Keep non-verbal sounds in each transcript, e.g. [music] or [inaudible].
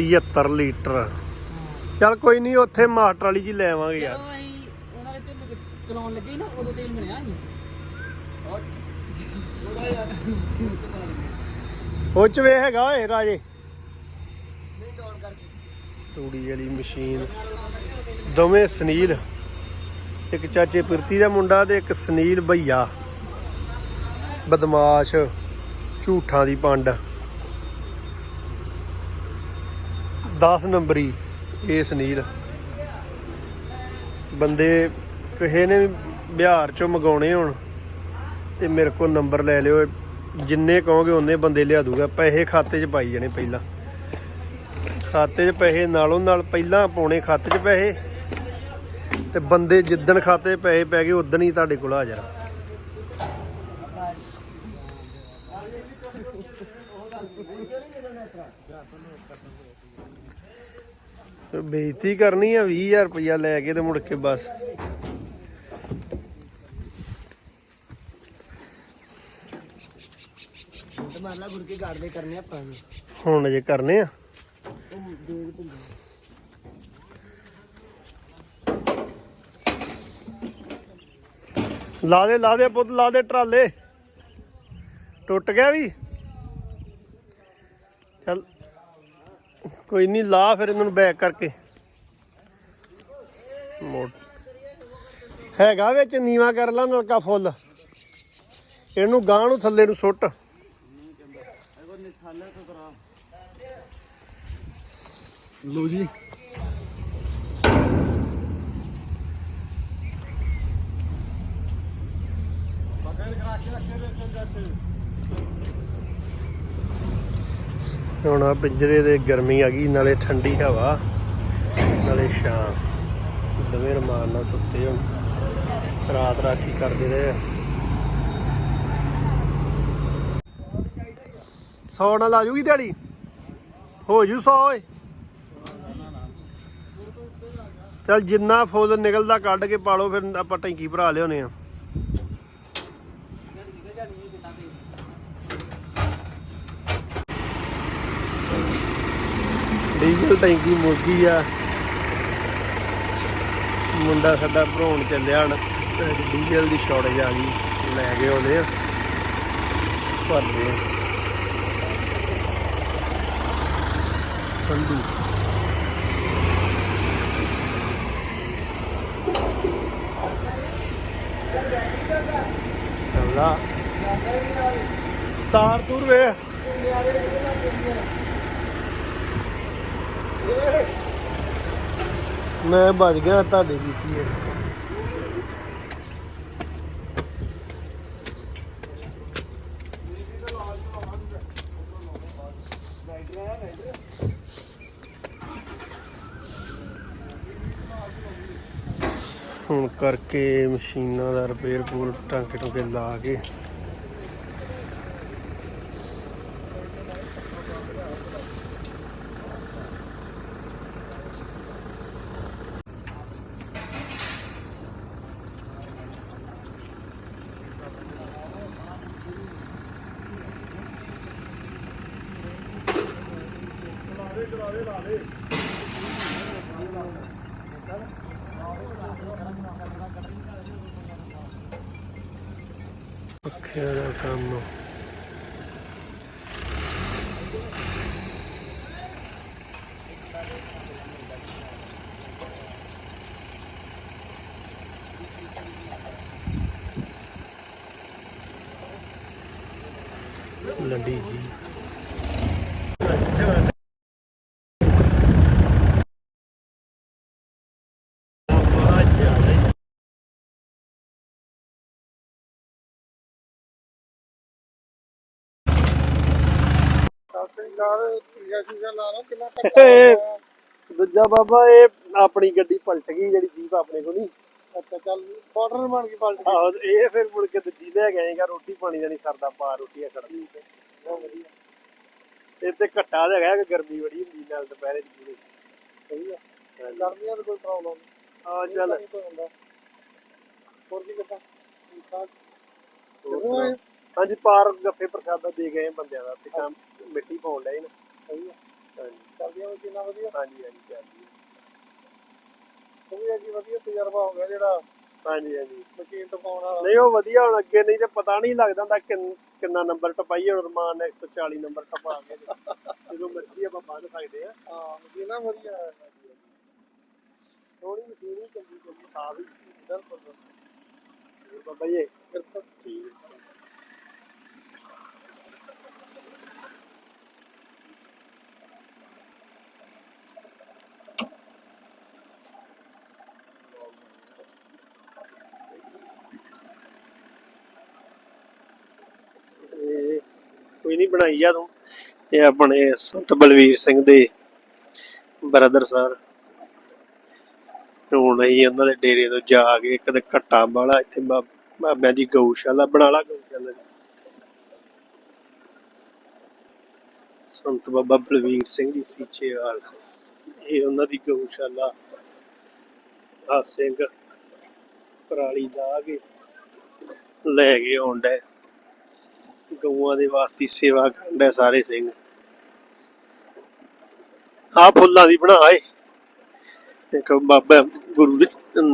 75 litre. ਚੱਲ ਕੋਈ ਨਹੀਂ ਉੱਥੇ ਮਾਸਟਰ ਵਾਲੀ ਜੀ ਲੈ ਆਵਾਂਗੇ ਯਾਰ। ਜਦੋਂ ਅਸੀਂ ਉਹਨਾਂ ਦੇ ਝੋਨੇ ਚਲਾਉਣ ਲੱਗੇ ਸੀ ਨਾ ਉਦੋਂ ਤੇਲ ਮਿਲਿਆ ਸੀ ਥੋੜਾ ਯਾਰ ਉਹ ਚ ਵੇ ਹੈਗਾ ਓਏ ਰਾਜੇ। ਨਹੀਂ ਡਾਊਨ ਕਰਕੇ। ਤੂੜੀ ਵਾਲੀ ਮਸ਼ੀਨ। ਦੋਵੇਂ ਸੁਨੀਲ। ਇੱਕ ਚਾਚੇ ਪਿਰਤੀ ਦਾ ਮੁੰਡਾ ਤੇ ਇੱਕ ਸੁਨੀਲ ਭਈਆ। ਬਦਮਾਸ਼। ਝੂਠਾਂ ਦੀ ਪੰਡ। 10 ਨੰਬਰੀ ਇਹ ਸੁਨੀਲ ਬੰਦੇ ਕਿਸੇ ਨੇ ਵੀ ਬਿਹਾਰ ਚੋਂ ਮਗਾਉਣੇ ਹੋਣ ਤੇ ਮੇਰੇ ਕੋਲ ਨੰਬਰ ਲੈ ਲਿਓ, ਜਿੰਨੇ ਕਹੋਗੇ ਉਹਨੇ ਬੰਦੇ ਲਿਆ ਦੂਗਾ। ਪੈਸੇ ਖਾਤੇ 'ਚ ਪਾਈ ਜਾਣੇ ਪਹਿਲਾਂ। ਖਾਤੇ 'ਚ ਪੈਸੇ ਨਾਲੋਂ ਨਾਲ ਪਹਿਲਾਂ ਪਾਉਣੇ ਖਾਤੇ 'ਚ ਪੈਸੇ ਤੇ ਬੰਦੇ ਜਿੱਦਣ ਖਾਤੇ ਪੈਸੇ ਪੈ ਗਏ, ਉਦਣ ਹੀ ਤੁਹਾਡੇ ਕੋਲ ਆ ਜਾਣਾ। ਬੇਇੱਜ਼ਤੀ ਕਰਨੀ ਆ 20000 ਰੁਪਇਆ ਲੈ ਕੇ ਤੇ ਮੁੜ ਕੇ ਬਸ। ਤੇ ਮਾਰ ਲਾ ਗੁਰਕੇ ਗਾੜਦੇ ਕਰਨੇ ਆਪਾਂ ਨੂੰ। ਹੁਣ ਜੇ ਕਰਨੇ ਆ। ਲਾ ਦੇ ਲਾ ਦੇ ਪੁੱਤ ਲਾ ਦੇ ਟਰਾਲੇ। ਟੁੱਟ ਗਿਆ ਵੀ। ਚੱਲ। ਕੋਈ ਨਹੀਂ ਲਾ ਫਿਰ ਇਹਨਾਂ ਨੂੰ ਬੈਕ ਕਰਕੇ। ਮੋੜ ਹੈਗਾ ਵਿੱਚ, ਨੀਵਾ ਕਰ ਲਾ, ਨਲਕਾ ਫੁੱਲ। ਇਹਨੂੰ ਗਾਂ ਨੂੰ ਥੱਲੇ ਨੂੰ ਸੁੱਟ। ਲੋ ਜੀ। ਹੁਣ ਆ ਪਿੰਜਰੇ ਦੇ ਗਰਮੀ ਆ ਗਈ, ਨਾਲੇ ਠੰਡੀ ਹਵਾ, ਨਾਲੇ ਛਾਂ। ਦਵੇਂ ਰਮਾਨ ਨਾਲ ਸੁੱਤੇ ਹੁਣ। ਰਾਤ ਰਾਖੀ ਕਰਦੇ ਰਹੇ ਸੌ ਨਾਲ ਆ ਜੂਗੀ ਦਿਹਾੜੀ? ਹੋ ਜੂ ਸੌ, ਓਏ। ਚੱਲ ਜਿੰਨਾ ਫੁੱਲ ਨਿਕਲਦਾ ਕੱਢ ਕੇ ਪਾਲੋ, ਫਿਰ ਆਪਾਂ ਟੈਂਕੀ ਭਰਾ ਲਿਆਉਨੇ ਆ। ਡੀਜ਼ਲ ਟੈਂਕੀ ਮੁੱਕੀ ਆ। ਮੁੰਡਾ ਸਾਡਾ ਭਰਾਉਣ ਚੱਲਿਆ ਹਣ ਡੀਜ਼ਲ ਦੀ ਸ਼ਾਰਟੇਜ ਆ ਗਈ, ਲੈ ਕੇ ਆਉਂਦੇ ਭਰਦੇ ਆ। ਸੰਧੂ ਚੱਲਾ ਤਾਰ ਤੂਰ ਵੇ ਮੈਂ ਭੱਜ ਗਿਆ, ਤੁਹਾਡੇ ਕੀਤੀ ਹੈ। ਹੁਣ ਕਰਕੇ ਮਸ਼ੀਨਾਂ ਦਾ ਰਿਪੇਅਰ ਪੂਰ ਟਾਂਕੇ ਟੁਕੇ ਲਾ ਕੇ ਪੱਖਿਆਂ ਦਾ ਕੰਮ ਜੀ ਦੂਜਾ ਬਾਬਾ ਇਹ ਆਪਣੀ ਗੱਡੀ ਪਲਟ ਗਈ ਜਿਹੜੀ ਜੀਪ ਆਪਣੇ ਕੋਲ ਨਹੀਂ ਅੱਛਾ ਚੱਲ ਬਾਰਡਰ ਬਣ ਗਈ ਪਲਟ ਗਈ। ਆਹੋ ਇਹ ਫਿਰ ਮੁੜ ਕੇ ਦੂਜੀ ਲੈ ਕੇ ਆਏਗਾ ਰੋਟੀ ਪਾਣੀ ਦਾ ਨਹੀਂ ਸਰਦਾ ਪਾ ਰੋਟੀਆਂ ਖੜ ਬਹੁਤ ਵਧੀਆ। ਇਹ ਤੇ ਘੱਟਾ ਤਾਂ ਹੈਗਾ ਕਿ ਗਰਮੀ ਬੜੀ ਹੁੰਦੀ ਨਾਲ ਦੁਪਹਿਰੇ ਦੀ ਪੂਰੀ। ਸਹੀ ਆ। ਗਰਮੀਆਂ ਦਾ ਕੋਈ ਪ੍ਰੋਬਲਮ ਨਹੀਂ। ਆ ਚੱਲ। ਹੋਰ ਕੀ ਕਰਦਾ ਠੀਕ ਠਾਕ? ਹਾਂਜੀ ਪਾਰ ਗੱਫੇ ਪ੍ਰਸ਼ਾਦਾ ਦੇ ਗਏ ਬੰਦਿਆਂ ਦਾ। ਤੇ ਕੰਮ ਮਿੱਟੀ ਪਾਉਣ ਲਿਆ ਨਾ। ਸਹੀ ਆ। ਚੱਲਦੀਆਂ ਮਸ਼ੀਨਾਂ ਵਧੀਆ। ਹਾਂਜੀ ਹਾਂਜੀ ਚੱਲਦੀ ਉਹ ਵੀ ਜੀ ਵਧੀਆ ਤਜਰਬਾ ਹੋ ਗਿਆ ਜਿਹੜਾ ਹਾਂਜੀ ਹਾਂਜੀ। ਮਸ਼ੀਨ ਟਪਾਉਣ ਵਾਲਾ। ਨਹੀਂ ਉਹ ਵਧੀਆ ਹੁਣ ਅੱਗੇ ਨਹੀਂ ਤੇ ਪਤਾ ਨਹੀਂ ਲੱਗਦਾ ਹੁੰਦਾ ਕਿੰਨ- ਕਿੰਨਾ ਨੰਬਰ ਟਪਾਈਏ ਹੁਣ ਰਮਾਨ 140 ਨੰਬਰ ਟਪਾ ਕੇ ਜਦੋਂ ਮਰਜ਼ੀ ਆਪਾਂ ਬੰਦ ਸਕਦੇ ਆ। ਹਾਂ ਮਸ਼ੀਨਾਂ ਵਧੀਆ ਥੋੜੀ ਮਸ਼ੀਨ ਹੀ ਚੰਗੀ ਸਾਫ਼ ਹੀ ਬਿਲਕੁਲ ਬਾਬਾ ਜੀ ਬਿਲਕੁਲ ਠੀਕ ਇਹ ਕੋਈ ਨਹੀਂ ਬਣਾਈ ਆ ਤੂੰ। ਇਹ ਆਪਣੇ ਸੰਤ ਬਲਵੀਰ ਸਿੰਘ ਦੇ ਬ੍ਰਦਰ ਸਰ ਹੁਣ ਅਸੀਂ ਉਹਨਾਂ ਦੇ ਡੇਰੇ ਤੋਂ ਜਾ ਕੇ ਕਦੇ ਘੱਟਾ ਵਾਲਾ ਇੱਥੇ ਬਾਬਿਆਂ ਦੀ ਗਊਸ਼ਾਲਾ ਬਣਾ ਲਾ ਗਊਸ਼ਾਲਾ। ਸੰਤ ਬਾਬਾ ਬਲਵੀਰ ਸਿੰਘ ਜੀ ਸੀਚੇਵਾਲ ਇਹ ਉਹਨਾਂ ਦੀ ਗਊਸ਼ਾਲਾ। ਆ ਸਿੰਘ ਪਰਾਲੀ ਦਾ ਕੇ ਲੈ ਕੇ ਆਉਂਦਾ। ਗਊਆਂ ਦੇ ਵਾਸਤੇ ਸੇਵਾ ਕਰਨ ਡਿਆ ਸਾਰੇ ਸਿੰਘ। ਆ ਫੁੱਲਾਂ ਦੀ ਬਣਾ ਇੱਕ ਬਾਬਾ ਗੁਰੂ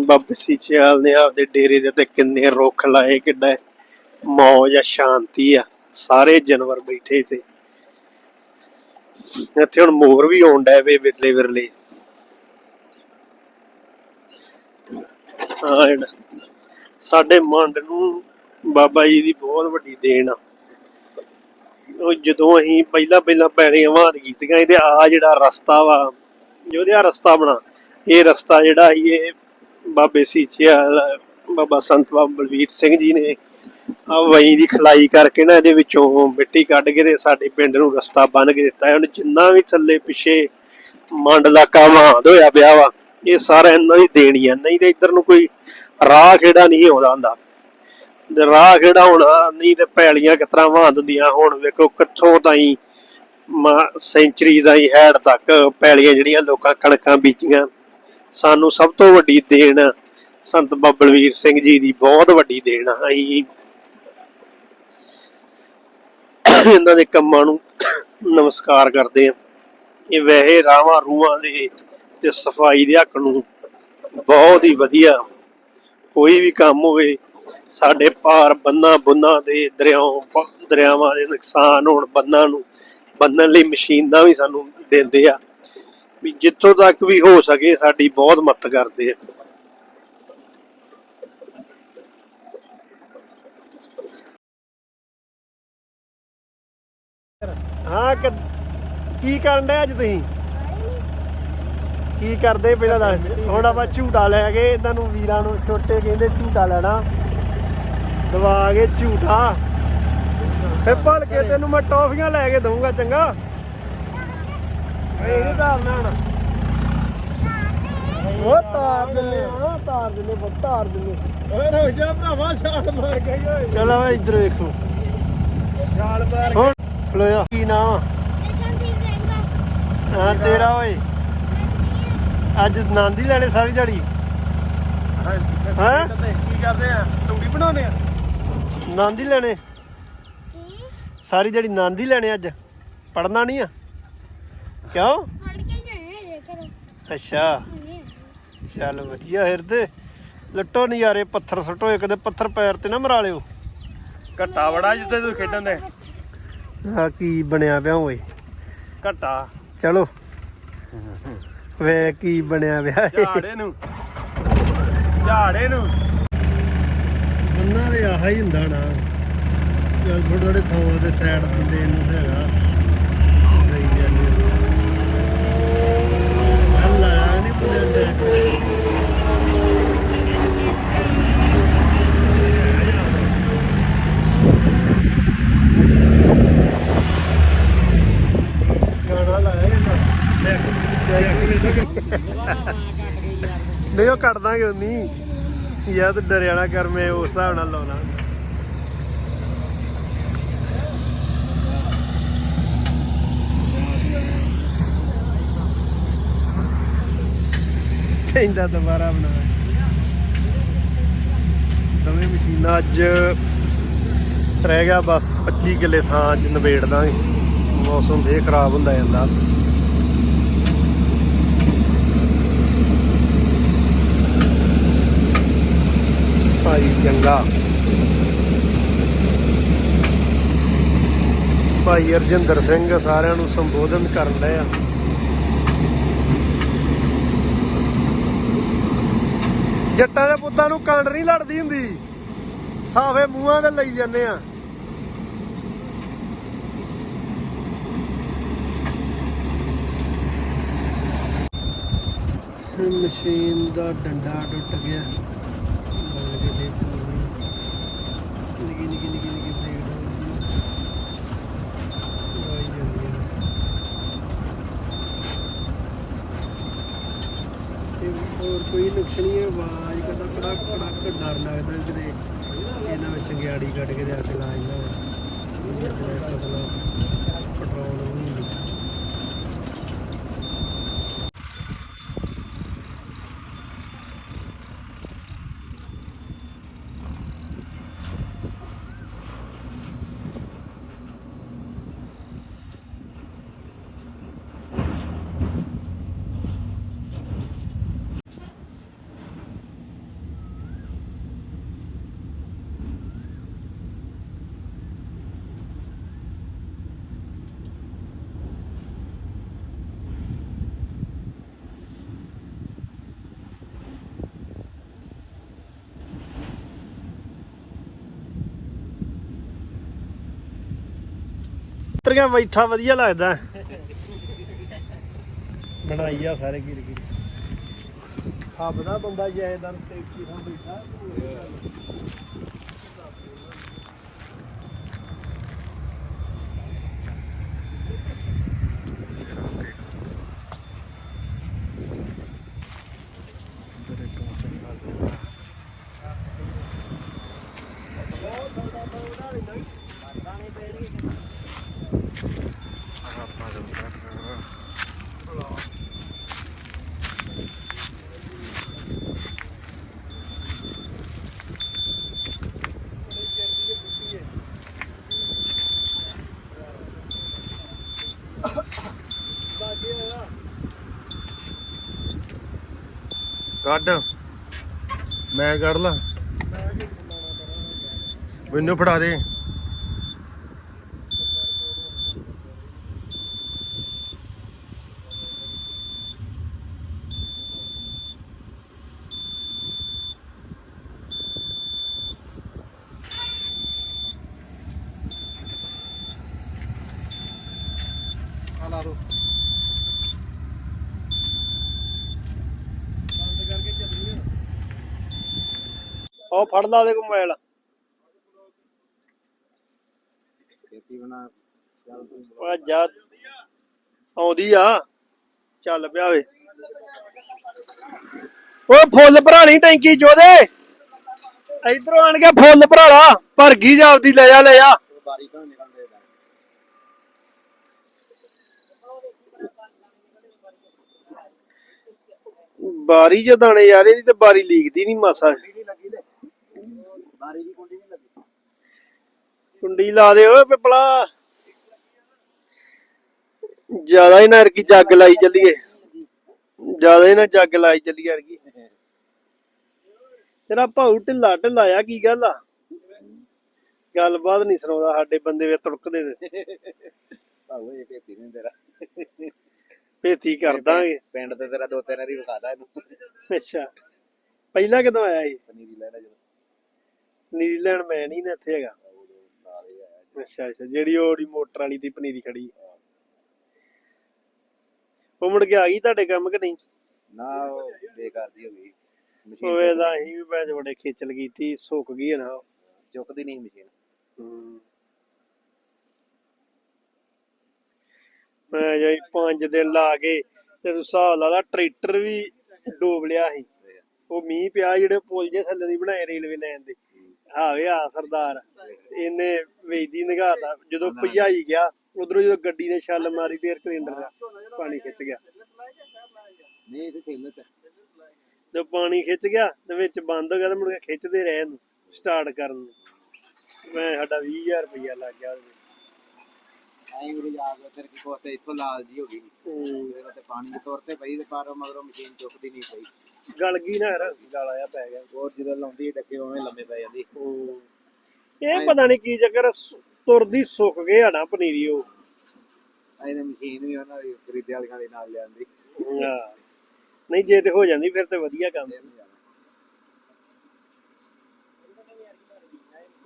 ਬਾਬਾ ਸੀਚੇਵਾਲ ਨੇ ਆਪਦੇ ਡੇਰੇ ਦੇ ਤੇ ਕਿੰਨੇ ਰੁੱਖ ਲਾਏ, ਕਿੱਡਾ ਮੌਜ ਆ, ਸ਼ਾਂਤੀ ਆ। ਸਾਰੇ ਜਾਨਵਰ ਬੈਠੇ ਤੇ ਇੱਥੇ ਹੁਣ ਮੋਰ ਵੀ ਆਉਣ ਡੈ ਵੇ ਵਿਰਲੇ ਵਿਰਲੇ। ਸਾਡੇ ਮੰਡ ਨੂੰ ਬਾਬਾ ਜੀ ਦੀ ਬਹੁਤ ਵੱਡੀ ਦੇਣ ਆ। ਉਹ ਜਦੋਂ ਅਸੀਂ ਪਹਿਲਾਂ ਪਹਿਲਾਂ ਪੈਣੀਆਂ ਵਾਰ ਕੀਤੀਆਂ, ਇਹਦੇ ਆ ਜਿਹੜਾ ਰਸਤਾ ਵਾ ਜਿਹਦੇ ਆ ਰਸਤਾ ਬਣਾ, ਇਹ ਰਸਤਾ ਜਿਹੜਾ ਇਹ ਬਾਬੇ ਸੀਚਿਆਲ ਬਾਬਾ ਸੰਤ ਬਾਬਾ ਬਲਵੀਰ ਸਿੰਘ ਜੀ ਨੇ ਆ ਵਈ ਦੀ ਖਲਾਈ ਕਰਕੇ ਨਾ ਇਹਦੇ ਵਿੱਚੋਂ ਮਿੱਟੀ ਕੱਢ ਕੇ ਤੇ ਸਾਡੇ ਪਿੰਡ ਨੂੰ ਰਸਤਾ ਬਣ ਕੇ ਦਿੱਤਾ ਹੁਣ ਜਿੰਨਾ ਵੀ ਥੱਲੇ ਪਿੱਛੇ ਮੰਡ ਇਲਾਕਾ ਮਹਾਂਦ ਹੋਇਆ ਪਿਆ ਵਾ, ਇਹ ਸਾਰਾ ਇਹਨਾਂ ਦੀ ਦੇਣੀ ਆ, ਨਹੀਂ ਤੇ ਇੱਧਰ ਨੂੰ ਕੋਈ ਰਾਹ ਕਿਹੜਾ ਨਹੀਂ ਆਉਂਦਾ ਹੁੰਦਾ। ਤੇ ਰਾਹ ਕਿਹੜਾ ਹੋਣਾ, ਨਹੀਂ ਤੇ ਪੈਲੀਆਂ ਕਿਤਰਾ ਵਾਂਦ ਹੁੰਦੀਆਂ ਹੁਣ, ਵੇਖੋ ਕਿੱਥੋਂ ਤਾਈਂ ਸੈਂਚਰੀ ਦਾ ਹੀ ਹੈਡ ਤੱਕ ਪੈਲੀਆਂ ਜਿਹੜੀਆਂ ਲੋਕਾਂ ਕਣਕਾਂ ਬੀਜੀਆਂ। ਸਾਨੂੰ ਸਭ ਤੋਂ ਵੱਡੀ ਦੇਣ ਸੰਤ ਬਾਬਾ ਸਿੰਘ ਜੀ ਦੀ ਬਹੁਤ ਵੱਡੀ ਦੇਣ ਆ ਅਸੀਂ। ਇਹਨਾਂ ਦੇ ਕੰਮਾਂ ਨੂੰ ਨਮਸਕਾਰ ਕਰਦੇ ਆ ਇਹ ਵੈਸੇ ਰਾਵਾਂ ਰੂਹਾਂ ਦੇ ਤੇ ਸਫ਼ਾਈ ਦੇ ਹੱਕ ਨੂੰ ਬਹੁਤ ਹੀ ਵਧੀਆ, ਕੋਈ ਵੀ ਕੰਮ ਹੋਵੇ ਸਾਡੇ ਪਾਰ ਬੰਨਾ ਬੁੰਨਾ ਦੇ ਦਰਿਆਵਾਂ ਦਰਿਆਵਾਂ ਦੇ ਨੁਕਸਾਨ ਹੋਣ ਬੰਨਾਂ ਨੂੰ, ਬੰਨਣ ਲਈ ਮਸ਼ੀਨਾਂ ਵੀ ਸਾਨੂੰ ਦਿੰਦੇ ਆ। ਵੀ ਜਿੱਥੋਂ ਤੱਕ ਵੀ ਹੋ ਸਕੇ ਸਾਡੀ ਬਹੁਤ ਮਦਦ ਕਰਦੇ ਆ। ਹਾਂ, ਕੀ ਕਰਨ ਦੇ ਅੱਜ ਤੁਸੀਂ? ਕੀ ਕਰਦੇ ਪਹਿਲਾਂ ਦੱਸ ਹੁਣ ਆਪਾਂ ਝੂਟਾ ਲੈ ਗਏ ਇਹਨਾਂ ਨੂੰ ਵੀਰਾਂ ਨੂੰ ਛੋਟੇ ਕਹਿੰਦੇ ਝੂਟਾ ਲੈਣਾ। ਦਵਾ ਕੇ ਝੂਟਾ ਫੇ ਭਲ ਕੇ ਤੈਨੂੰ ਮੈਂ ਟੌਫੀਆਂ ਲੈ ਕੇ ਦਊਂਗਾ ਚੰਗਾ। ਇਹ ਨਹੀਂ ਧਾਰਨਾ ਹਣ ਉਹ ਤਾਰ ਦਿੰਨੇ ਆ। ਤਾਰ ਦਿੰਨੇ ਬਹੁਤ ਤਾਰ ਦਿੰਨੇ। ਓਏ ਰੋ ਜਾ ਭਰਾਵਾ ਛਾਲ ਮਾਰ ਕੇ ਓਏ। ਚਲੋ ਓਏ ਇੱਧਰ ਵੇਖੋ ਛਾਲ ਮਾਰ ਹੁਣ ਖਲੋਇਆ ਕੀ ਨਾਮ ਆ? ਹਾਂ ਤੇਰਾ ਓਏ। ਅੱਜ ਨੰਦ ਲੈਣੇ ਸਾਰੀ ਦਿਹਾੜੀ। ਹਾਂ? ਕੀ ਕਰਦੇ ਆ। ਤੂੜੀ ਬਣਾਉਣੇ ਆ? ਨੰਦ ਹੀ ਲੈਣੇ। ਸਾਰੀ ਦਿਹਾੜੀ ਨੰਦ ਹੀ ਲੈਣੇ ਅੱਜ। ਪੜਨਾ ਨਹੀਂ ਆ। ਕਿਉਂ? ਅੱਛਾ। ਚੱਲ ਵਧੀਆ ਫਿਰ ਤੇ ਲੱਟੋ ਨਜ਼ਾਰੇ ਪੱਥਰ ਸੁੱਟੋ ਇੱਕ ਦੇ ਪੱਥਰ ਪੈਰ ਤੇ ਨਾ ਮਰਾ ਲਿਓ। ਘੱਟਾ ਬੜਾ ਜਿੱਥੇ ਤੂੰ ਖੇਡਣ ਦੇ। ਆ ਕੀ ਬਣਿਆ ਪਿਆ ਓਏ। ਘੱਟਾ। ਚਲੋ। ਵੇ ਕੀ ਬਣਿਆ ਪਿਆ ਝਾੜੇ ਨੂੰ ਝਾੜੇ ਨੂੰ ਬੰਨਾ ਦੇ ਆਹ ਹੀ ਹੁੰਦਾ ਨਾ। ਚੱਲ ਥੋੜੇ ਥੋੜੇ ਥਾਵਾਂ ਤੇ ਸਾਈਡ ਬੰਦੇ ਨੂੰ ਹੈਗਾ। ਸਹੀ ਜਾਂਦੇ ਅੱਲਾ ਨਹੀਂ ਪੁੱਛਦੇ ਲਾਇਆ ਨਹੀਂ, ਉਹ ਕੱਟ ਦਾਂਗੇ ਉਨੀ। ਯਾਰ ਤੂੰ ਡਰਿਆ ਨਾ ਕਰ, ਮੈਂ ਉਸ ਹਿਸਾਬ ਨਾਲ ਲਾਉਣਾ। ਕਹਿੰਦਾ ਦੁਬਾਰਾ ਬਣਾ। ਦਵੇਂ ਮਸ਼ੀਨਾਂ ਅੱਜ ਰਹਿ ਗਿਆ ਬਸ 25 ਕਿੱਲੇ ਥਾਂ, ਅੱਜ ਨਿਬੇੜ ਦਾਂਗੇ ਮੌਸਮ ਫੇਰ ਖਰਾਬ ਹੁੰਦਾ ਜਾਂਦਾ। ਚੰਗਾ। ਜੀ ਭਾਈ ਅਰਜਿੰਦਰ ਸਿੰਘ ਸਾਰਿਆਂ ਨੂੰ ਸੰਬੋਧਨ ਕਰਨ ਡਏ ਆ। ਜੱਟਾਂ ਦੇ ਪੁੱਤਾਂ ਨੂੰ ਕੰਡ ਨਹੀਂ ਲੜਦੀ ਹੁੰਦੀ। ਸਾਫੇ ਮੂੰਹਾਂ ਦੇ ਲਈ ਜਾਂਦੇ ਆ। ਮਸ਼ੀਨ ਦਾ ਡੰਡਾ ਟੁੱਟ ਗਿਆ ਨਿੱਕੀ ਨਿੱਕੀ ਨਿੱਕੀ ਨਿੱਕੀ ਬਲੇਡ ਆਈ ਜਾਂਦੀ ਹੈ ਤੇ ਹੋਰ ਕੋਈ ਨੁਕਸ ਨਹੀਂ ਹੈ? ਆਵਾਜ਼ ਕੱਢਾ ਕੜਕ ਕੜਕ ਡਰ ਲੱਗਦਾ ਕਿਤੇ ਇਹਨਾਂ ਵਿੱਚ ਚੰਗਿਆੜੀ ਕੱਢ ਕੇ ਤੇ ਅੱਗ ਲਾ ਜਾਂਦਾ ਇਹ ਜਿਹੜਾ ਪਤਲਾ ਪੈਟਰੋਲ ਉਹ ਨਹੀਂ ਹੁੰਦਾ ਤਰੀਆਂ ਬੈਠਾ ਵਧੀਆ ਲੱਗਦਾ। ਬਣਾਈ ਆ ਸਾਰੇ ਗਿਰ ਗਿਰ। ਹੱਬਦਾ ਬੰਦਾ ਜਾਇਦਾਰ ਤੇ ਕੀ ਬੈਠਾ। ਕੱਢ ਮੈਂ ਕੱਢ ਲਾ। ਮੈਨੂੰ ਫੜਾ ਦੇ। ਉਹ ਫੜ ਲਾ ਦੇ ਮੋਬਾਈਲ। ਖੇਤੀ ਬਣਾ ਚੱਲ ਤੂੰ ਆ ਜਾ ਆਉਂਦੀ ਆ ਚੱਲ ਪਿਆ ਵੇ। ਓ ਫੁੱਲ ਭਰਾਣੀ ਟੈਂਕੀ ਜੋਦੇ ਇਧਰੋਂ ਆਣ ਕੇ ਫੁੱਲ ਭਰਾਲਾ ਭਰ ਗਈ ਜਾਪਦੀ ਲੈ ਜਾ ਲੈ ਜਾ। ਬਾਰੀ ਤੋਂ ਨਿਕਲਦੇ ਦਾ ਬਾਰੀ ਜੋ ਦਾਣੇ ਯਾਰ ਇਹਦੀ ਤੇ ਬਾਰੀ ਲੀਕਦੀ ਨਹੀਂ ਮਾਸਾ। ਬਾਰੀ ਦੀ ਕੁੰਡੀ ਨਹੀਂ ਲੱਗੀ? ਕੁੰਡੀ ਲਾ ਦੇ ਓਏ ਪਿਪਲਾ ਜ਼ਿਆਦਾ ਹੀ ਨਾ ਅਰਗੀ ਜੱਗ ਲਾਈ ਚੱਲੀਏ। ਜ਼ਿਆਦਾ ਹੀ ਨਾ ਜੱਗ ਲਾਈ ਚੱਲੀਏ ਅਰਗੀ ਤੇਰਾ ਭਾਊ ਢਿੱਲਾ ਢਿੱਲਾ ਆ ਕੀ ਗੱਲ ਆ? ਗੱਲਬਾਤ ਨਹੀਂ ਸੁਣਾਉਂਦਾ ਸਾਡੇ ਬੰਦੇ ਵੇ ਤੁੜਕਦੇ ਤੇ ਭਾਉ ਇਹ ਖੇਤੀ ਨਹੀਂ ਤੇਰਾ। ਭੇਤੀ ਕਰ ਦਾਂਗੇ। ਪਿੰਡ ਤੇ ਤੇਰਾ ਦੋ ਤਿੰਨ ਵਾਰੀ ਵਿਖਾਦਾ ਇਹਨੂੰ। ਅੱਛਾ। ਪਹਿਲਾਂ ਕਦੋਂ ਆਇਆ ਇਹ? ਪਨੀਰੀ ਲੈਣਾ ਜਦੋਂ। ਨੀਲੈਂਡ ਮੈਂ ਨਹੀਂ ਨਾ ਇੱਥੇ ਹੈਗਾ। ਅੱਛਾ ਅੱਛਾ ਜਿਹੜੀ ਉਹਦੀ ਮੋਟਰ ਵਾਲੀ ਦੀ ਪਨੀਰੀ ਖੜੀ। ਉਹ ਮੁੜ ਕੇ ਆ ਗਈ ਤੁਹਾਡੇ ਕੰਮ ਕਿ ਨਹੀਂ? ਨਾ ਉਹ ਬੇਕਾਰ ਦੀ ਹੋ ਗਈ। ਹੋਵੇ ਤਾਂ ਅਸੀਂ ਵੀ ਭੈਜ ਬੜੇ ਖੇਚਲ ਕੀਤੀ ਸੁੱਕ ਗਈ ਹੈ ਨਾ। ਉਹ। ਚੁੱਕਦੀ ਨਹੀਂ ਮਸ਼ੀਨ। ਮੈਂ ਜਾਈ 5 ਦਿਨ ਲਾ ਕੇ ਤੇ ਤੂੰ ਹਿਸਾਬ ਲਾ ਲਾ ਟਰੈਕਟਰ ਵੀ ਡੋਬ ਲਿਆ ਸੀ। ਉਹ ਮੀਂਹ ਪਿਆ ਜਿਹੜੇ ਪੁਲ ਜੇ ਥੱਲੇ ਦੀ ਬਣਾਏ ਰੇਲਵੇ ਲਾਈਨ ਦੇ। ਆਵੇ ਆ ਸਰਦਾਰ। ਇਹਨੇ ਵੇਚਦੀ ਨਗਾਤਾ ਜਦੋਂ ਭਜਾਈ ਗਿਆ ਉਧਰੋਂ ਜਦੋਂ ਗੱਡੀ ਨੇ ਛੱਲ ਮਾਰੀ ਤੇ ਕਲਿੰਡਰ ਦਾ ਪਾਣੀ ਖਿੱਚ ਗਿਆ। ਨਹੀਂ ਜਦੋਂ ਪਾਣੀ ਖਿੱਚ ਗਿਆ ਤੇ ਵਿੱਚ ਬੰਦ ਹੋ ਗਿਆ ਤੇ ਮੁੜ ਕੇ ਖਿੱਚਦੇ ਰਹੇ ਸਟਾਰਟ ਕਰਨ ਨੂੰ। ਮੈਂ ਸਾਡਾ 20000 ਰੁਪਇਆ ਲੱਗ ਗਿਆ ਉਹਦੇ ਐਂ ਮੇਰੇ ਯਾਦ ਉਧਰ ਕੀ ਕੋਤੇ ਇੱਥੋਂ ਲਾਲ ਜੀ ਹੋ ਗਈ। ਹੂੰ। ਫਿਰ ਤੇ ਪਾਣੀ ਦੇ ਤੌਰ ਤੇ ਪਈ ਤੇ ਪਰ ਮਗਰੋਂ ਮਸ਼ੀਨ ਚੁੱਕਦੀ ਨਹੀਂ ਪਈ। ਗਲ ਗਈ ਨਾ ਯਾਰ ਗਲ ਆਇਆ ਪੈ ਗਿਆ। ਹੋਰ ਜਦੋਂ ਲਾਉਂਦੀ ਡੱਕੇ ਉਵੇਂ ਲੰਮੇ ਪੈ ਜਾਂਦੀ। ਹੂੰ। ਇਹ ਪਤਾ ਨਹੀਂ ਕੀ ਚੱਕਰ ਆ, ਸ- ਤੁਰਦੀ ਸੁੱਕ ਗਏ ਹਣਾ ਪਨੀਰੀ ਉਹ। ਇਹਨੇ ਮਸ਼ੀਨ ਵੀ ਉਹਨਾਂ ਦੀ ਖਰੀਦੇ ਵਾਲਿਆਂ ਦੇ ਨਾਲ ਲਿਆਂਦੀ। ਹਾਂ। ਨਹੀਂ ਜੇ ਤੇ ਹੋ ਜਾਂਦੀ ਫਿਰ ਤੇ ਵਧੀਆ ਕੰਮ।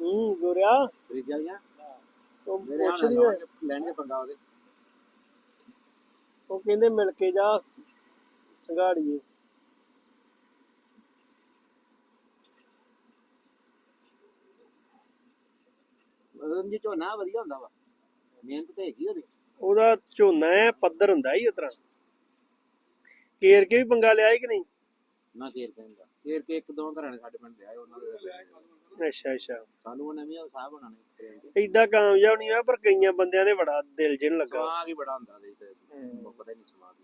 ਹੂੰ ਗੋਰਿਆ। ਖਰੀਦੇ ਵਾਲਿਆਂ? ਉਹ ਮੇਰੇ ਨਾਲ ਪੁੱਛਦੀ ਓਏ ਲੈਣਗੇ ਪੰਗਾ ਉਹਦੇ। ਉਹ ਕਹਿੰਦੇ ਮਿਲ ਕੇ ਜਾ ਸੰਘਾੜੀਏ। ਉਹਦੇ ਜੀ ਝੋਨਾ ਵਧੀਆ ਹੁੰਦਾ ਵਾ। ਮਿਹਨਤ ਤੇ ਹੈਗੀ ਉਹਦੀ। ਉਹਦਾ ਝੋਨਾ ਹੈ ਪੱਧਰ ਹੁੰਦਾ ਹੀ ਉਤਰਾ। ਕੇਰ ਕੇ ਵੀ ਪੰਗਾ ਲਿਆ ਕਿ ਨਹੀਂ? ਨਾ ਕੇਰ ਕਹਿੰਦਾ ਕੇਰ ਕੇ ਇੱਕ ਦੋ ਘਰਾਂ ਨੇ ਸਾਡੇ ਪਿੰਡ ਲਿਆ ਉਹਨਾਂ ਦੇ। ਅੱਛਾ ਅੱਛਾ। ਸਾਨੂੰ ਉਹ ਨਵੀਂ ਸਾਹ ਬਣਾਣੇ ਐਡਾ ਕਾਮਯਾਬ ਨਹੀਂ ਹੋਇਆ ਪਰ ਕਈਆਂ ਬੰਦਿਆਂ ਨੇ ਬੜਾ ਦਿਲ ਜਿਨ ਲੱਗਾ। ਸਵਾਗ ਹੀ ਬੜਾ ਹੁੰਦਾ ਦੇ ਤੇ ਪਤਾ ਨਹੀਂ ਸਵਾਗ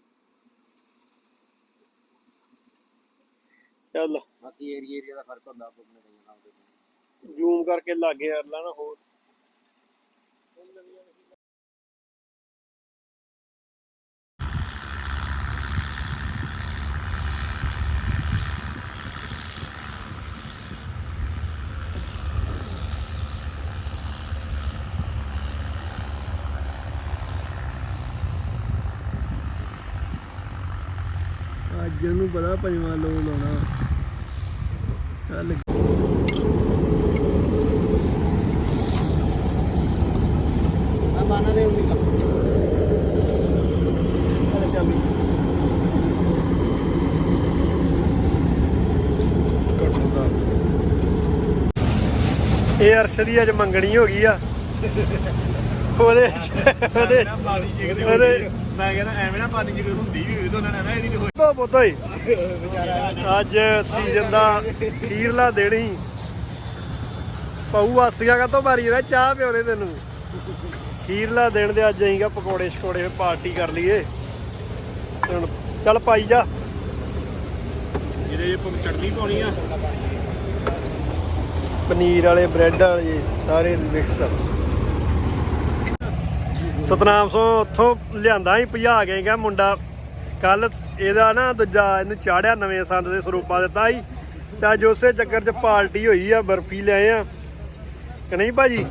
ਚੱਲ। ਬਾਕੀ ਏਰੀਆ ਏਰੀਆ ਦਾ ਫ਼ਰਕ ਹੁੰਦਾ ਆਪੋ ਆਪਣੇ ਕਈਆਂ ਨਾਲ ਜ਼ੂਮ ਕਰਕੇ ਲਾਗੇ ਕਰ ਲਾ ਨਾ ਹੋਰ। ਅੱਜ ਉਹਨੂੰ ਪਤਾ ਪੰਜਵਾਂ ਲੋ ਲਾਉਣਾ। ਚੱਲ। ਇਹ ਅਰਸ਼ ਦੀ ਅੱਜ ਮੰਗਣੀ ਹੋ ਗਈ ਆ। ਉਹਦੇ ਉਹਦੇ ਉਹਦੇ ਮੈਂ ਕਹਿੰਦਾ ਐਵੇਂ ਨਾ ਪਾਣੀ ਜਿਗਰ ਹੁੰਦੀ ਵੀ ਹੋਵੇ ਤਾਂ ਉਹਨਾਂ ਨੇ ਇਹਦੀ ਨਹੀਂ ਤੋਂ ਪੁੱਤ ਓਏ ਅੱਜ ਸੀਜ਼ਨ ਦਾ ਖੀਰਲਾ ਦੇਣੀ ਪਊ ਆਸੀਆਂ ਕਾ ਤੋਂ ਮਾਰੀ ਨਾ ਚਾਹ ਪਿਉਣੇ ਤੈਨੂੰ। ਖੀਰਲਾ ਦੇਣ ਦੇ ਅੱਜ ਅਹੀਂਗਾ ਪਕੌੜੇ ਛਕੌੜੇ ਪਾਰਟੀ ਕਰ ਲਈਏ। ਹੁਣ ਚੱਲ ਪਾਈ ਜਾ। ਚਟਨੀ ਪਾਉਣੀ ਆ। ਪਨੀਰ ਵਾਲੇ ਬ੍ਰੈਡ ਵਾਲੇ ਸਾਰੇ ਮਿਕਸ। ਸਤਨਾਮ ਸੋ ਉੱਥੋਂ ਲਿਆਂਦਾ ਹੀ ਭਜਾ ਗਏਗਾ ਮੁੰਡਾ। ਕੱਲ ਇਹਦਾ ਨਾ ਦੂਜਾ ਇਹਨੂੰ ਚਾੜਿਆ ਨਵੇਂ ਸੰਦ ਦੇ ਸਰੂਪਾ ਦਿੱਤਾ ਸੀ ਤਾਂ ਅੱਜ ਉਸੇ ਚੱਕਰ 'ਚ ਪਾਰਟੀ ਹੋਈ ਆ ਬਰਫੀ ਲਿਆਏ ਆ। ਕਿ ਨਹੀਂ ਭਾਜੀ?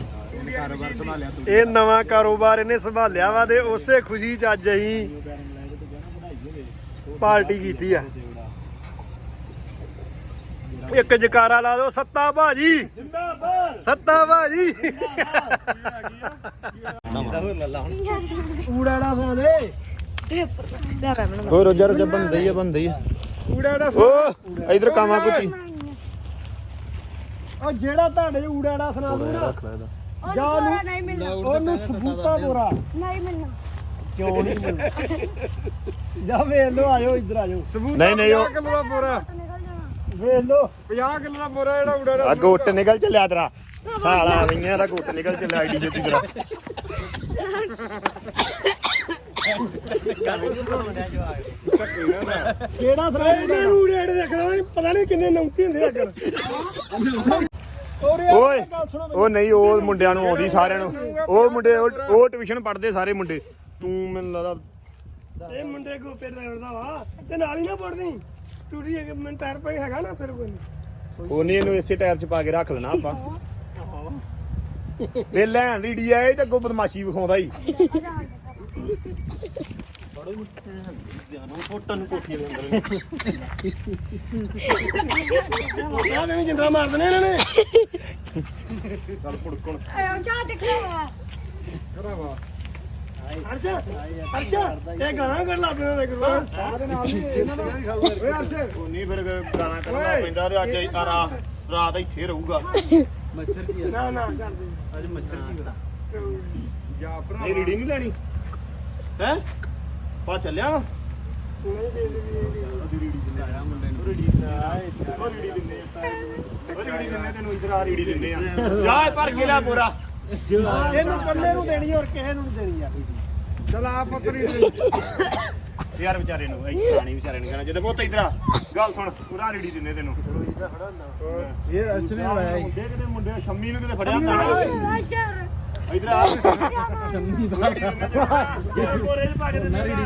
ਇਹ ਨਵਾਂ ਕਾਰੋਬਾਰ ਇਹਨੇ ਸੰਭਾਲਿਆ ਵਾ ਤੇ ਉਸੇ ਖੁਸ਼ੀ 'ਚ ਅੱਜ ਅਸੀਂ ਪਾਰਟੀ ਕੀਤੀ ਆ। ਇੱਕ ਜਕਾਰਾ ਲਾ ਦਿਓ ਸੱਤਾ ਭਾਜੀ। ਜਿੰਦਾਬਾਦ। ਸੱਤਾ ਭਾਜੀ। ਊੜਾੜਾ ਸੁਣਾ ਦੇ ਹੋਰ ਰੋਜਾ ਰੋਜਾ ਬੰਦਾ ਹੀ ਆ ਬੰਦਾ ਹੀ ਊੜਾੜਾ ਓ ਇਧਰ ਕਾਮਾ ਕੁਚੀ। ਉਹ ਜਿਹੜਾ ਤੁਹਾਡੇ ਊੜਾੜਾ ਸੁਣਾ ਦੂ ਨਾ ਜਾ ਉਹਨੂੰ ਨਹੀਂ ਮਿਲਣਾ। ਉਹਨੂੰ ਸਬੂਤਾ ਬੋਰਾ ਨਹੀਂ ਮਿਲਣਾ। ਕਿਉਂ ਨਹੀਂ ਮਿਲਦਾ ਜਾ ਵੇਖ ਲੋ ਆਇਓ ਇੱਧਰ ਆਇਓ। ਨਹੀਂ ਨਹੀਂ ਉਹ ਕਿਲੋ ਦਾ ਬੋਰਾ ਨਿਕਲ ਜਾਣਾ। ਵੇਖ ਲੋ 50 ਕਿਲੋ ਦਾ ਬੋਰਾ ਜਿਹੜਾ ਉਡਾ ਆ ਗੁੱਟ ਨਿਕਲ ਚੱਲਿਆ ਤੇਰਾ। ਸਾਲਾ ਆਵੀਆਂ ਦਾ ਗੁੱਟ ਨਿਕਲ ਚੱਲਿਆ ਆਈਡੀ ਜੋਤੀ ਤੇਰਾ ਕਿਹੜਾ ਇਹਨਾਂ ਨੂੰ ਊੜਾੜੇ ਦੇਖਣਾ ਪਤਾ ਨਹੀਂ ਕਿੰਨੇ ਨੌਤੀ ਹੁੰਦੇ ਅੱਗਰ ਓਏ ਉਹ ਨਹੀਂ ਉਹ ਮੁੰਡਿਆਂ ਨੂੰ ਆਉਂਦੀ ਸਾਰਿਆਂ ਨੂੰ। ਉਹ ਮੁੰਡੇ ਉਹ ਟਿਊਸ਼ਨ ਪੜ੍ਹਦੇ ਸਾਰੇ ਮੁੰਡੇ। ਤੂੰ ਮੈਨੂੰ ਲੱਗਦਾ ਇਹ ਮੁੰਡੇ ਗੋਪੇ ਡਰਾਈਵਰ ਦਾ ਵਾ ਤੇ ਨਾਲ ਹੀ ਨਾ ਪੜਦੀ ਟੂਟੀ ਮਿੰਟ ਟਾਇਰ ਪਈ ਹੈਗਾ ਨਾ ਫਿਰ ਕੋਈ ਨਹੀਂ। ਉਹ ਨਹੀਂ ਇਹਨੂੰ ਇਸੇ ਟਾਇਰ 'ਚ ਪਾ ਕੇ ਰੱਖ ਲੈਣਾ ਆਪਾਂ। ਇਹ ਲੈਣ ਰੀਡੀ ਆਏ ਤੇ ਅੱਗੋਂ ਬਦਮਾਸ਼ੀ ਵਿਖਾਉਂਦਾ ਹੀ ਫੋਟੋ ਨੂੰ ਕੋਠੀ ਦੇ ਅੰਦਰ ਉਹਨਾਂ ਨੇ ਜਿੰਦਰਾ ਮਾਰ ਦੇਣੇ ਇਹਨਾਂ ਨੇ ਆਇਆ ਚਾਹ ਟਿਕਲਾ ਹਰਸ਼ ਹਰਸ਼ ਇਹ ਗਾਣਾ ਕਰ ਲੱਗ ਪਿਆ ਗੁਰੂ ਸਾਹ ਨਾਲ ਇਹਨਾਂ ਦਾ ਓਏ ਹਰਸ਼ ਨਹੀਂ ਫਿਰ ਗਾਣਾ ਕਰਨਾ ਪੈਂਦਾ ਤੇ ਅੱਜ ਆ ਰਾਤ ਇੱਥੇ ਰਹੂਗਾ। ਨਾ ਨਾ ਕਰ ਦੇ। ਅੱਜ ਮੱਛਰ ਕੀ ਜਾ ਭਰਾ ਇਹ ਰੀੜੀ ਨਹੀਂ ਲੈਣੀ? ਹੈ? ਪਾ ਚੱਲਿਆ? ਵਾ ਨਹੀਂ ਦੇ ਦੇ ਰੀੜੀ ਦਿੰਦੇ ਆ। ਮੁੰਡੇ ਨੂੰ। ਰੀੜੀ ਦਿੰਦੇ ਆ। ਉਹ ਰੀੜੀ ਦਿੰਦੇ ਆ। ਉਹ ਰੀੜੀ ਦਿੰਦੇ ਤੈਨੂੰ ਇਧਰ ਆ ਰੀੜੀ ਦਿੰਦੇ ਆ। ਜਾ ਇਹ ਭਰ ਕੇ ਲਿਆ ਪੂਰਾ। ਇਹਨੂੰ ਕੱਲੇ ਨੂੰ ਦੇਣੀ ਔਰ ਕਿਸੇ ਨੂੰ ਨਹੀਂ ਦੇਣੀ ਯਾਰ ਚਲ ਆ ਪਤਰੀ [coughs] ਯਾਰ ਵਿਚਾਰੇ ਨੂੰ ਐ ਪਾਣੀ ਵਿਚਾਰੇ ਨੂੰ ਕਹਿਣਾ ਜਦੋਂ ਪੁੱਤ ਇਧਰ ਆ। ਗੱਲ ਸੁਣ ਪੂਰਾ ਰੀੜੀ ਦਿੰਦੇ ਤੈਨੂੰ। ਇਹ ਅਰਸ਼ ਨੇ ਮੁੰਡੇ ਕਿਤੇ ਮੁੰਡੇ ਸ਼ੰਮੀ ਨੂੰ ਕਿਤੇ ਫੜਿਆ ਹੁੰਦਾ। ਇਧਰ ਆ। ਚੰਨੀ ਬੋਰੇ ਚ ਪਾ ਕੇ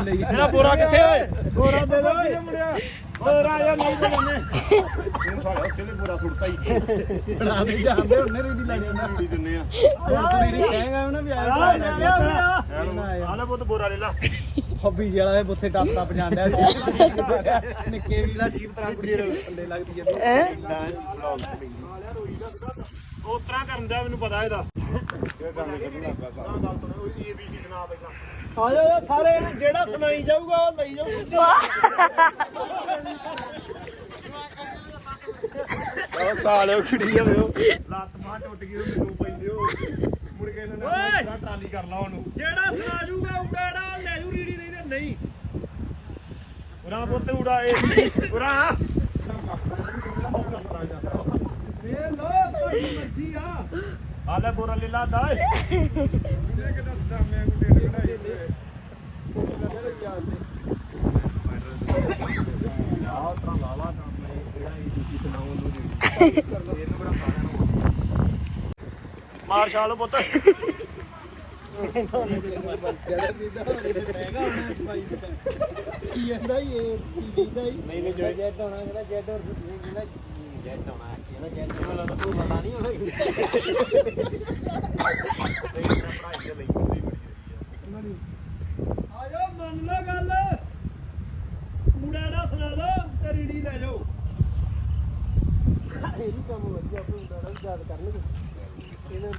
ਲਈ। ਇਹਦਾ ਬੋਰਾ ਕਿੱਥੇ ਓਏ? ਬੋਰਾ ਦੇ ਦੋ। ਓਏ ਮੁੰਡਿਆ? ਬੋਰਾ ਯਾਰ ਨਹੀਂ ਤੇ ਜਾਂਦੇ ਇਹਨੂੰ ਸਾਡੇ ਹੱਸੇ ਨੇ ਬੋਰਾ ਸੁੱਟਤਾ ਹੀ। ਬਣਾ ਦੇ ਜਾਂਦੇ ਉਹਨੇ ਰੀੜੀ ਲੈਣੀ ਉਹਨਾਂ ਰੀੜੀ ਦਿੰਨੇ ਆ। ਰੀੜੀ ਕਹੇਗਾ ਉਹਨੇ ਵੀ ਆਇਆ। ਲੈ ਲਿਆ ਆ ਲੈ ਪੁੱਤ ਬੋਰਾ ਲੈ ਲਾ। ਹੱਬੀ ਜਿਹੜਾ ਬੁੱਥੇ ਟੱਪ ਟੱਪ ਜਾਂਦਾ ਨਿੱਕੇ ਵੀ ਦਾ ਜੀਵ ਤਰ੍ਹਾਂ ਕੁੜੀ ਦੇ ਥੱਲੇ ਲੱਗਦੀ ਜਾਂਦੀ। ਉਹ ਤਰ੍ਹਾਂ ਕਰਨ ਦਾ ਮੈਨੂੰ ਪਤਾ ਇਹਦਾ। ਇਹ ਇਹ ਆ ਜਾਓ ਸਾਰੇ ਇਹਨੂੰ ਜਿਹੜਾ ਸੁਣਾਈ ਜਾਊਗਾ ਉਹ ਲਈ ਜਾਊ ਸਿੱਧਾ। ਉਹ ਸਾਲਿਓ ਖੜੀ ਜਾਵੇ ਉਹ। ਲੱਤ ਬਾਹ ਟੁੱਟ ਗਈ ਉਹ ਮੈਨੂੰ ਪੈਂਦੇ ਉਹ ਮੁੜ ਕੇ ਇਹਨਾਂ ਨੇ ਟਰਾਲੀ ਕਰ ਲਾ ਉਹਨੂੰ। ਜਿਹੜਾ ਸੁਣਾ ਜਾਊਗਾ ਉਗਾੜਾ ਲੈ ਜੂ ਰੀੜੀ ਨਹੀਂ। ਉਰਾ ਪੁੱਤ ਉੜਾ ਇਹ ਉਰਾ। ਇਹ ਲੋ ਤੁਹਾਡੀ ਮਰਜ਼ੀ ਆ। ਆ ਲੈ ਬੋਰਾ ਲੈ ਲਾ ਦਾ ਮਾਰ ਛਾਲ ਪੁੱਤ। ਕੀ ਕਹਿੰਦਾ ਇਹ ਕੀ ਕਹਿੰਦਾ ਨਹੀਂ ਨਹੀਂ ਜਿਹੜੇ ਜੈਟ ਹੋਣਾ ਜਿਹੜਾ ਜੈਟ ਹੋਰ ਜਿਹੜਾ ਜੈਟ ਹੋਣਾ ਜਿਹੜਾ ਜੈਟ ਹੋਣਾ ਤੂੰ ਪਤਾ ਨਹੀਂ ਹੋਣਾ ਪੜਾਈ ਲਈ ਹੁੰਦੀ ਬੜੀ ਆ ਜਾਓ ਮੰਨ ਲਓ ਗੱਲ। ਮੁੰਡਾ ਸੁਣਾ ਦੋ ਤੇ ਰੀੜੀ ਲੈ ਜਾਓ। ਇਹ ਵੀ ਕੰਮ ਵਧੀਆ ਮੁੰਡਾ ਯਾਦ ਕਰਨਗੇ। ਇਹਨਾਂ